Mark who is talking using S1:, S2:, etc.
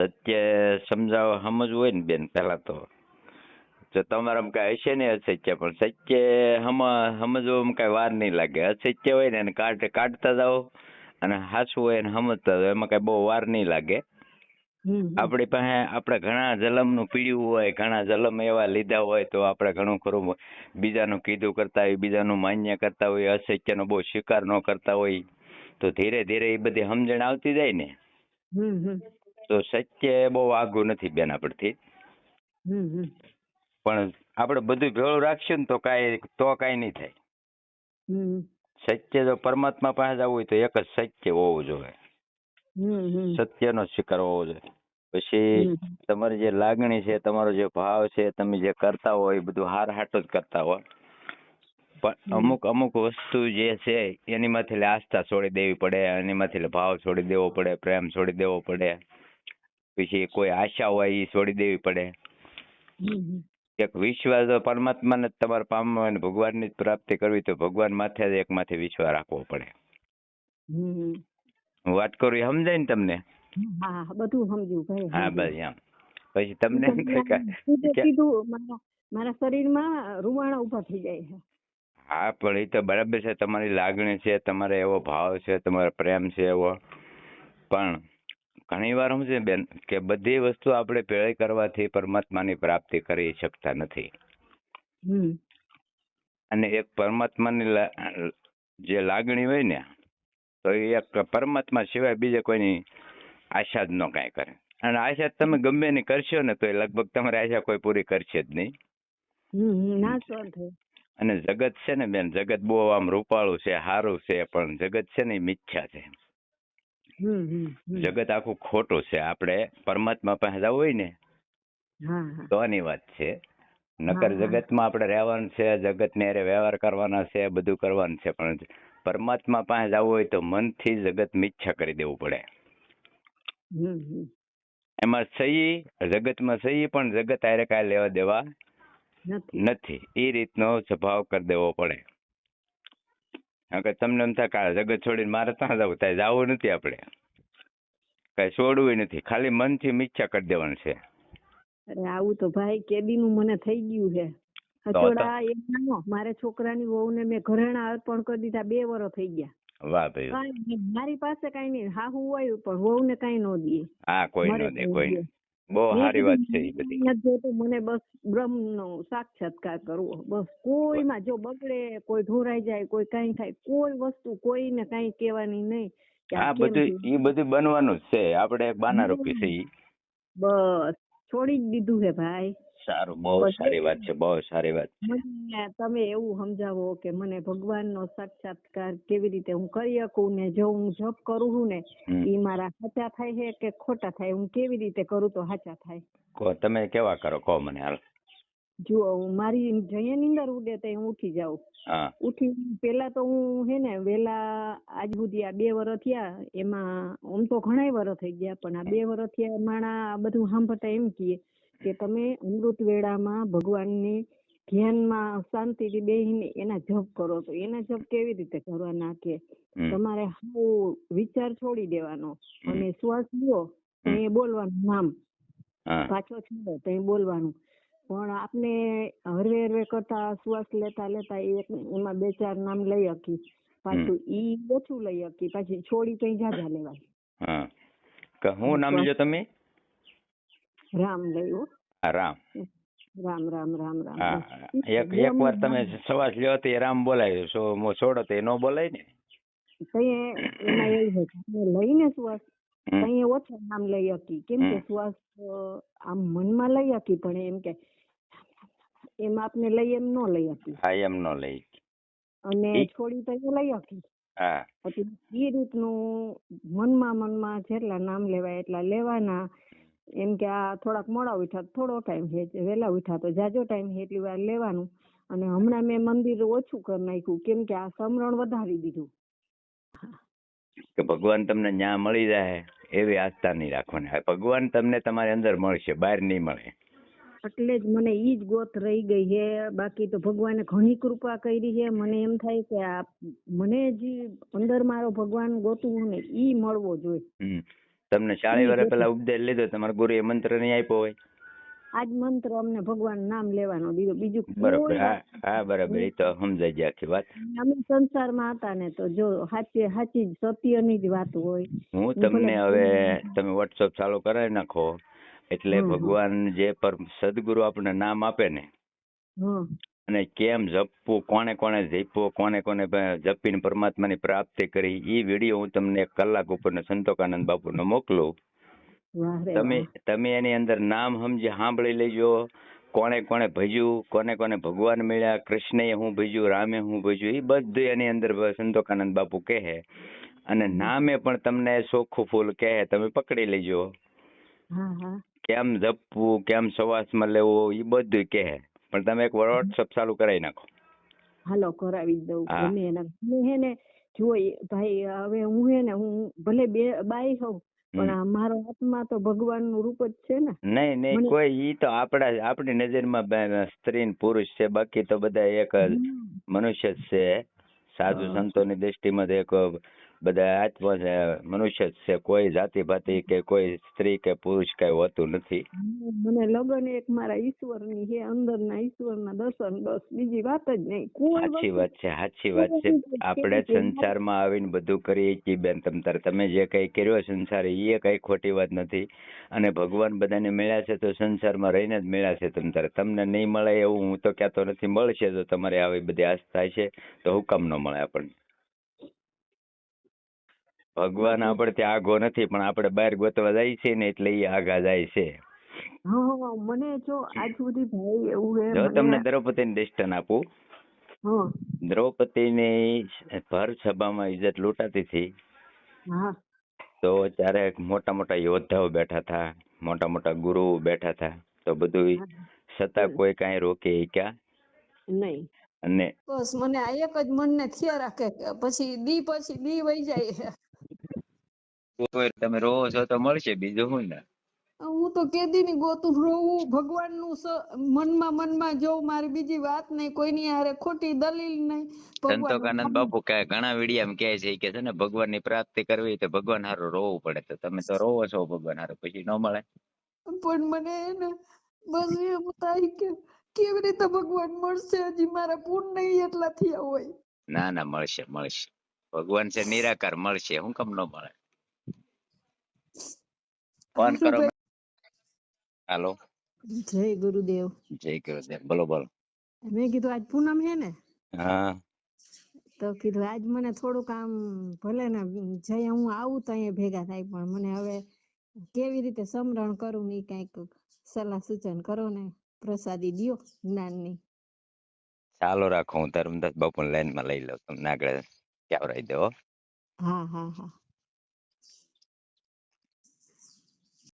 S1: સત્ય સમજાવવા સમજવું હોય ને બેન પહેલા તો. જો તમારામાં કઈ હશે ને અસત્ય પણ સત્ય હમ સમજવામાં કઈ વાર નહીં લાગે. અસત્ય હોય ને એને કાઢ કાઢતા જાઓ અને હાચું હોય ને સમજતા જાઓ. એમાં કઈ બહુ વાર નહીં લાગે. આપણી પાસે આપણે ઘણા જલમનું પીડ્યું હોય ઘણા જલમ એવા લીધા હોય તો આપણે ઘણું ખરું બીજાનું કીધું કરતા હોય બીજાનું માન્ય કરતા હોય અસત્યનો બહુ સ્વીકાર ન કરતા હોય તો ધીરે ધીરે એ બધી સમજણ આવતી જાય ને. તો સત્ય બહુ આઘું નથી બેન
S2: હમ.
S1: પણ આપણે બધું ભેળું રાખશું ને તો કાંઈ તો કાંઈ નહીં થાય. સત્ય જો પરમાત્મા પાસે જવું હોય તો એક જ સત્ય હોવું જોઈએ. સત્યનો સ્વીકાર હોવો જોઈએ. પછી તમારી જે લાગણી છે તમારો જે ભાવ છે તમે જે કરતા હોય એ બધું હાર હાટો જ કરતા હોય. પણ અમુક અમુક વસ્તુ જે છે એની માંથી આસ્થા છોડી દેવી પડે એની માંથી ભાવ છોડી દેવો પડે પ્રેમ છોડી દેવો પડે. પછી કોઈ આશા હોય એ છોડી દેવી પડે. એક વિશ્વાસ પરમાત્માને જ તમારે પામવા હોય ને ભગવાનની જ પ્રાપ્તિ કરવી તો ભગવાન માથે જ એક માથે વિશ્વાસ રાખવો પડે. હું વાત કરું એ સમજાય ને તમને?
S2: હા બધું સમજ્યું
S1: હા બસ એમ. પછી તમને
S2: મારા શરીરમાં રૂવાણા ઊભા થઈ જાય છે.
S1: હા પણ એ તો બરાબર છે તમારી લાગણી છે તમારે એવો ભાવ છે તમારો પ્રેમ છે એવો. પણ ઘણી વાર શું છે બેન કે બધી વસ્તુ આપણે પેળે કરવાથી પરમાત્માની પ્રાપ્તિ કરી શકતા નથી. અને એક પરમાત્માની જે લાગણી હોય ને તો એ એક પરમાત્મા સિવાય બીજે કોઈની આશા જ ન કાંઈ કરે. અને આશા તમે ગમે એની કરશો ને તો એ લગભગ તમારી આશા કોઈ પૂરી કરશે જ નહીં. અને જગત છે ને બેન જગત બહુ આમ રૂપાળું છે સારું છે પણ જગત છે ને મિથ્યા છે. જગત આખું ખોટું છે. આપણે પરમાત્મા પાસે જવું હોય ને તો આની વાત છે. નકર. જગતમાં આપણે રહેવાનું છે જગતને અરે વ્યવહાર કરવાના છે બધું કરવાનું છે. પણ પરમાત્મા પાસે જવું હોય તો મનથી જગત મિચ્છા કરી દેવું પડે. એમાં સહી જગતમાં સહી પણ જગત આરે કાંઈ લેવા દેવા
S2: નથી.
S1: એ રીતનો સ્વભાવ કરી દેવો પડે. કે તમને એમ થાય કે જગત છોડીને મારે ત્યાં જવું? ત્યાં જવું નથી આપણે. કઈ છોડવું નથી. ખાલી મનથી મિચ્છા કરી દેવાનું છે.
S2: અરે આવું તો ભાઈ કેદીનું મને થઈ ગયું છે.
S1: તો
S2: એક નાનો મારે છોકરાની વહુને મેં ઘરેણા અર્પણ કરી દીધા બે વર્ષ થઈ ગયા.
S1: વાહ ભાઈ
S2: મારી પાસે કાંઈ નહીં હાહુ હોય પણ વહુને કઈ ન દે.
S1: હા કોઈ
S2: ન
S1: નો દે.
S2: કોઈ.
S1: બહુ
S2: મેં
S1: સારી વાત છે એ બધી.
S2: મને બસ બ્રહ્મનો સાક્ષાત્કાર કરવો બસ કોઈમાં જો બગડે કોઈ ઢોરાઈ જાય કોઈ કઈ થાય કોઈ વસ્તુ કોઈને કઈ કહેવાની નહીં આ
S1: બધું એ બધું બનવાનું જ છે. આપણે બાના રૂપી છે
S2: બસ. છોડી જ દીધું છે ભાઈ.
S1: સારું બહુ સારી વાત છે બહુ સારી વાત છે.
S2: તમે એવું સમજાવો કે મને ભગવાનનો સાક્ષાત્કાર કેવી રીતે હું કરી શકું ને જો હું જપ કરું છું ને એ મારા સાચા થાય છે કે ખોટા થાય? હું કેવી રીતે કરું તો સાચા થાય?
S1: કહો તમે કેવા કરો? કહો મને હાલ.
S2: જુઓ હું મારી જઈએ નીંદર ઉડે તો હું ઉઠી જાઉં. ઉઠી પેલા તો હું હે ને વેલા આજ સુધી આ બે વર્ષ થયા એમાં આમ તો ઘણા વર્ષ થઈ ગયા પણ આ બે વર્ષ થયા માણા બધું સાંભળતા એમ કીએ કે તમે અમૃત વેળામાં ભગવાનની ધ્યાનમાં શાંતિથી બેહીને એના જપ કરો તો એના જપ કેવી રીતે કરવાના કે? તમારે હું વિચાર છોડી દેવાનો. અને શ્વાસ લો એ બોલવાનું નામ. પાછો છોડો તો એ બોલવાનું. પણ આપને હરવે હરવે કરતા શ્વાસ લેતા લેતા એક એમાં બે ચાર નામ લઈ હકી. પાછું ઈ ઓછું લઈ હકી. પાછી છોડી તો જાજા લેવાય.
S1: હા. હું નામ લીધો તમે?
S2: રામ લઈ
S1: રામ.
S2: રામ રામ રામ રામ
S1: એક એક વાર તમે સવાસ લ્યો તો રામ બોલાય સો મો છોડો તો એ નો બોલાય ને.
S2: તઈએ એમાં એવું છે કે લઈને શ્વાસ. તઈએ ઓછા નામ લઈ હતી કેમ કે
S1: સુવાસ
S2: શ્વાસ આમ મનમાં લઈ હકી પણ એમ કે એમ આપને લઈ એમ નો લઈ હતી
S1: હા એમ નો લઈ
S2: અને છોડી તો લઈ હકી.
S1: હા.
S2: પછી એ રીતનું મનમાં મનમાં જેટલા નામ લેવાય એટલા લેવાના. એમ કે આ થોડાક મોડા ઉઠ્યા થોડો ટાઈમ છે વહેલા ઉઠ્યા તો જાજો ટાઈમ છે એટલી વાર લેવાનું. અને હમણાં મેં મંદિર ઓછું કરી નાખ્યું કેમ કે આ સમરણ વધારી દીધું.
S1: કે ભગવાન તમને ન્યા મળી જાય એવી આસ્થા નહીં રાખવાની ભગવાન તમને તમારી અંદર મળશે બહાર નહીં મળે.
S2: એટલે જ મને ઈ જ ગોત રહી ગઈ છે બાકી તો ભગવાને ઘણી કૃપા કરી છે મને એમ થાય કે આ મને જે અંદર મારો ભગવાન ગોતવું ને ઈ મળવો જોઈએ.
S1: તમને ચાળી વર્ષ
S2: જ
S1: પહેલા ઉપદેશ લીધો તમારા ગુરુએ મંત્ર નહીં આપ્યો હોય.
S2: આજ મંત્ર અમને ભગવાન નામ લેવાનો દીધો. બીજું
S1: બરોબર હા બરાબર એ તો સમજાઈ જાય આખી વાત.
S2: અમે સંસારમાં હતા ને તો જો સાચી સાચી સત્યની જ વાત હોય.
S1: હું તમને હવે તમે વોટ્સઅપ ચાલુ કરાવી નાખો એટલે. ભગવાન જે પર સદગુરુ આપણને નામ આપે ને અને કેમ જપવું કોને કોને જપવું કોને કોને જપીને પરમાત્માની પ્રાપ્તિ કરી એ વીડિયો હું તમને એક કલાક ઉપર સંતોકાનંદ બાપુનો મોકલું. તમે તમે એની અંદર નામ સમજી સાંભળી લેજો. કોને કોને ભજ્યું કોને કોને ભગવાન મળ્યા કૃષ્ણએ હું ભજ્યું રામે હું ભજ્યું એ બધું એની અંદર સંતોકાનંદ બાપુ કહે. અને નામે પણ તમને ચોખ્ખું ફૂલ કહે તમે પકડી લેજો. કેમ જપવું કેમ સવાસમાં લેવું એ બધું કહે. પણ તમે એક વોટ્સઅપ ચાલુ કરાવી નાખો.
S2: હાલો કરાવી દઉં. ગમે એના. હું હે ને જો ભાઈ હવે હું હે ને હું ભલે બે બાઈ હોઉં પણ મારો આત્મા તો ભગવાનનું રૂપ જ છે ને.
S1: નહીં નહીં કોઈ ઈ તો આપણા આપણી નજરમાં સ્ત્રી ને પુરુષ છે બાકી તો બધા એક મનુષ્ય જ છે. સાધુ
S2: સંતો
S1: સંતોની દ્રષ્ટિમાં તો એક બધા આત્મા છે મનુષ્ય જ છે કોઈ જાતિ ભાતિ કે કોઈ સ્ત્રી કે પુરુષ કઈ હોતું નથી.
S2: મને લગન એક મારા ઈશ્વરની છે અંદરના ઈશ્વરના દર્શન બસ બીજી વાત જ નહીં.
S1: સાચી વાત છે સાચી વાત છે. આપણે સંસારમાં આવીને બધું કરીએ છીએ બેન તમતાર તમે જે કઈ કર્યો સંસાર એ કઈ ખોટી વાત નથી. અને ભગવાન બધાને મળ્યા છે તો સંસારમાં રહીને જ મળ્યા છે તમતાર તમને નહીં મળે એવું હું તો કહેતો નથી. મળશે તો તમારે આવી બધી આસ્થા છે તો હુકમ ન મળે આપણને. ભગવાન આપણે ત્યાં આગો નથી પણ આપણે બહાર ગોતવા જાય છે ને એટલે એ આગા જાય છે.
S2: મને જો આજ સુધી ભાઈ એવું હે
S1: જો
S2: મને-
S1: તમને દ્રૌપદીની દર્શન આપું.
S2: હા.
S1: દ્રૌપદીની ભર સભામાં ઇજ્જત લૂંટાતી હતી.
S2: હા.
S1: તો ત્યારે મોટા મોટા યોદ્ધાઓ બેઠા હતા મોટા મોટા ગુરુ બેઠા હતા. તો બધું છતાં કોઈ કાંઈ રોકે ક્યાં?
S2: નહીં.
S1: અને
S2: બસ મને આ એક જ મનને થયા રાખે પછી દી પછી દી વહી જાય.
S1: તમે રોવો છો તો મળશે બીજું હું ને?
S2: હું તો કેદી ની ગોતું રોવું ભગવાનનું મનમાં મનમાં જોઉં મારી બીજી વાત નહીં કોઈની હારે ખોટી દલીલ નહીં
S1: સંતોકાનંદ બાપુ કહે ઘણા વિડીયામાં કહે છે કે છે ને ભગવાનની પ્રાપ્તિ કરવી તો ભગવાન હારું રોવું પડે તો તમે તો રોવો છો ભગવાન હારું પછી ન મળે.
S2: પણ મને એને બસ એમ થાય કે કેવી રીતે ભગવાન મળશે હજી મારા પૂર્ણ નહીં એટલા થયા હોય.
S1: ના ના મળશે મળશે. ભગવાન છે નિરાકાર મળશે શું કમ ન મળે. ફોન કરો હાલો.
S2: જય ગુરુદેવ.
S1: જય ગુરુદેવ. બોલો બોલો.
S2: મેં કીધું આજ પૂનમ હે ને?
S1: હા.
S2: તો કીધું આજ મને થોડુંક આમ ભલે ને જય હું આવું તો અહીંયા ભેગા થાય પણ મને હવે કેવી રીતે સમરણ કરું ને કાંઈક સલાહ સૂચન કરો ને પ્રસાદી દિયો જ્ઞાનની.
S1: ચાલો રાખો હું ધર્મદાસ બાપુ લાઈનમાં લઈ લઉં. તમને આગળ ક્યાવરાઈ દો હો.
S2: હા હા હા.